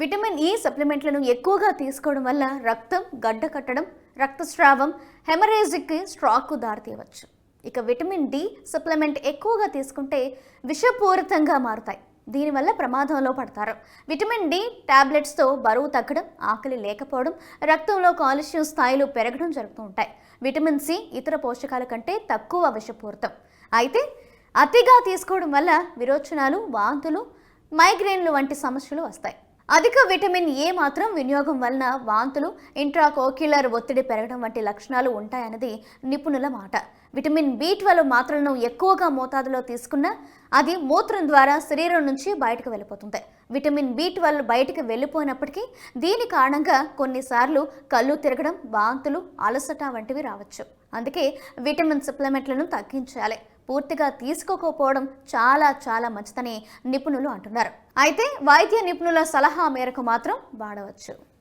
Vitamin E సప్లిమెంట్లను ఎక్కువగా తీసుకోవడం వల్ల రక్తం గడ్డ కట్టడం రక్తస్రావం హెమరేజిక్కి స్ట్రాక్కు దారితీయవచ్చు. ఇక విటమిన్ డి సప్లిమెంట్ ఎక్కువగా తీసుకుంటే విషపూరితంగా మారుతాయి. దీనివల్ల ప్రమాదంలో పడతారు. విటమిన్ డి టాబ్లెట్స్తో బరువు తగ్గడం ఆకలి లేకపోవడం రక్తంలో కాల్షియం స్థాయిలు పెరగడం జరుగుతూ ఉంటాయి. విటమిన్ సి ఇతర పోషకాల కంటే తక్కువ విషపూరితం. అయితే అతిగా తీసుకోవడం వల్ల విరోచనాలు వాంతులు మైగ్రేన్లు వంటి సమస్యలు వస్తాయి. అధిక విటమిన్ ఏ మాత్రం వినియోగం వలన వాంతులు ఇంట్రాకోక్యులర్ ఒత్తిడి పెరగడం వంటి లక్షణాలు ఉంటాయన్నది నిపుణుల మాట. విటమిన్ బి ట్వెల్వ్ మాత్రలను ఎక్కువగా మోతాదులో తీసుకున్నా అది మూత్రం ద్వారా శరీరం నుంచి బయటకు వెళ్ళిపోతుంది. విటమిన్ బి ట్వెల్వ్ బయటకు వెళ్ళిపోయినప్పటికీ దీని కారణంగా కొన్నిసార్లు కళ్ళు తిరగడం వాంతులు అలసట వంటివి రావచ్చు. అందుకే విటమిన్ సప్లిమెంట్లను తగ్గించాలి. పూర్తిగా తీసుకోకపోవడం చాలా చాలా మంచిదని నిపుణులు అంటున్నారు. అయితే వైద్య నిపుణుల సలహా మేరకు మాత్రం వాడవచ్చు.